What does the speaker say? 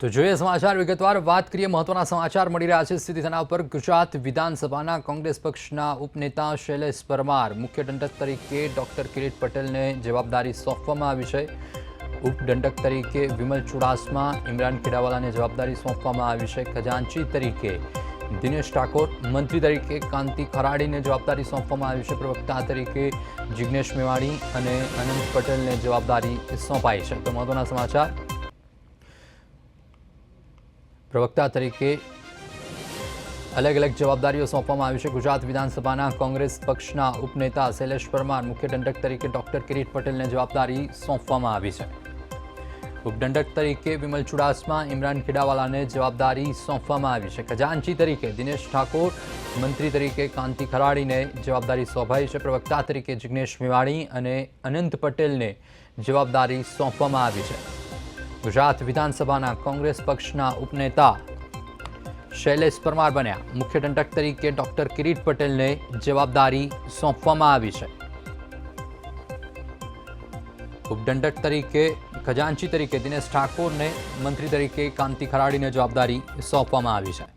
તો જોઈએ સમાચાર વિગતવાર. વાત કરીએ મહત્વના સમાચાર મળી રહ્યા છે. સ્થિતિ તેના ઉપર ગુજરાત વિધાનસભાના કોંગ્રેસ પક્ષના ઉપનેતા શૈલેષ પરમાર, મુખ્ય દંડક તરીકે ડોક્ટર કિરીટ પટેલને જવાબદારી સોંપવામાં આવી છે. ઉપદંડક તરીકે વિમલ ચુડાસમા, ઇમરાન ખેડાવાલાને જવાબદારી સોંપવામાં આવી છે. ખજાનચી તરીકે દિનેશ ઠાકોર, મંત્રી તરીકે કાંતિ ખરાડીને જવાબદારી સોંપવામાં આવી છે. પ્રવક્તા તરીકે જિગ્નેશ મેવાણી અને અનંત પટેલને જવાબદારી સોંપાઈ છે. તો મહત્વના સમાચાર પ્રવક્તા તરીકે અલગ અલગ જવાબદારીઓ સોંપવામાં આવી છે. ગુજરાત વિધાનસભાના કોંગ્રેસ પક્ષના ઉપનેતા શૈલેષ પરમાર, મુખ્ય દંડક તરીકે ડોક્ટર કિરીટ પટેલને જવાબદારી સોંપવામાં આવી છે. ઉપદંડક તરીકે વિમલ ચુડાસમા, ઇમરાન ખેડાવાલાને જવાબદારી સોંપવામાં આવી છે. ખજાનચી તરીકે દિનેશ ઠાકોર, મંત્રી તરીકે કાંતિ ખરાડીને જવાબદારી સોંપાઈ છે. પ્રવક્તા તરીકે જિગ્નેશ મેવાણી અને અનંત પટેલને જવાબદારી સોંપવામાં આવી છે. ગુજરાત વિધાનસભાના કોંગ્રેસ પક્ષના ઉપનેતા શૈલેષ પરમાર બન્યા. મુખ્ય દંડક તરીકે ડોક્ટર કિરીટ પટેલને જવાબદારી સોંપવામાં આવી છે. ઉપદંડક તરીકે ખજાનચી તરીકે દિનેશ ઠાકોરને મંત્રી તરીકે કાંતિ ખરાડીને જવાબદારી સોંપવામાં આવી છે.